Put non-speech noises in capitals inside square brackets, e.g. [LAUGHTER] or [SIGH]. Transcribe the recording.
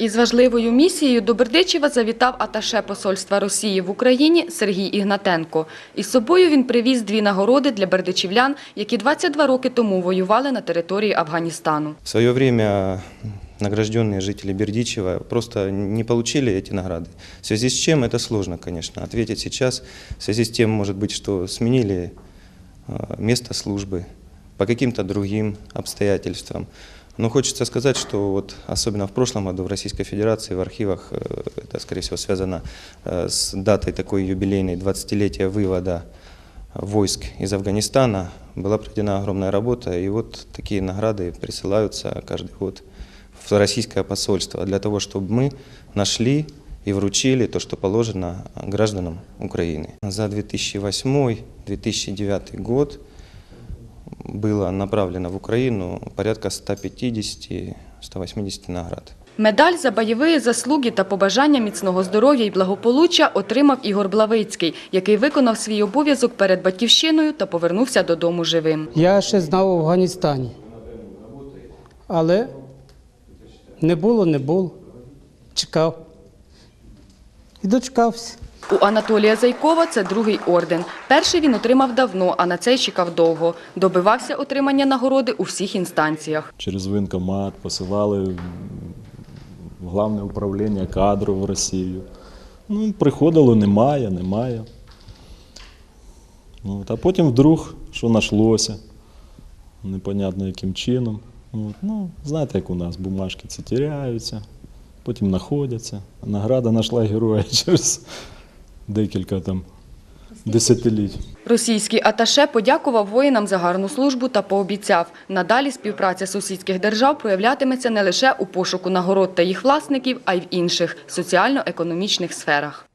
Із важливою місією до Бердичева завітав аташе посольства Росії в Україні Сергій Ігнатенко. Із собою він привіз дві нагороди для бердичівлян, які 22 роки тому воювали на території Афганістану. В свое время награжденные жители Бердичева просто не получили эти награды. В связи с чем это сложно, конечно, ответить сейчас. В связи с тем, может быть, что сменили э, место службы По каким-то другим обстоятельствам. Но хочется сказать, что вот особенно в прошлом году в Российской Федерации в архивах, э, это, скорее всего, связано э, с датой такой юбилейной 20-летия вывода войск из Афганистана, была проведена огромная работа, и вот такие награды присылаются каждый год в российское посольство для того, чтобы мы нашли и вручили то, что положено гражданам Украины. За 2008-2009 год было направлено в Украину порядка 150-180 наград. Медаль за бойові заслуги та побажання міцного здоров'я і благополуччя отримав Ігор Блавицький, який виконав свій обов'язок перед батьківщиною та повернувся додому живим. Я ще знав в Афганістані. Але не було, не було. Чекав. І дочекався. У Анатолія Зайкова це другий орден. Перший він отримав давно, а на цей чекав довго. Добивався отримання нагороди у всіх інстанціях. через воєнкомат посилали в головне управління кадрів в Росію. Ну, приходило, немає, немає. От, а потім вдруг, що знайшлося, непонятно яким чином. От, ну, знаєте, як у нас бумажки ці тіряються, потім знаходяться. Награда знайшла героя [LAUGHS] через декілька там десятиліть. Російський аташе подякував воїнам за гарну службу та пообіцяв, надалі співпраця сусідських держав проявлятиметься не лише у пошуку нагород та їх власників, а й в інших соціально-економічних сферах.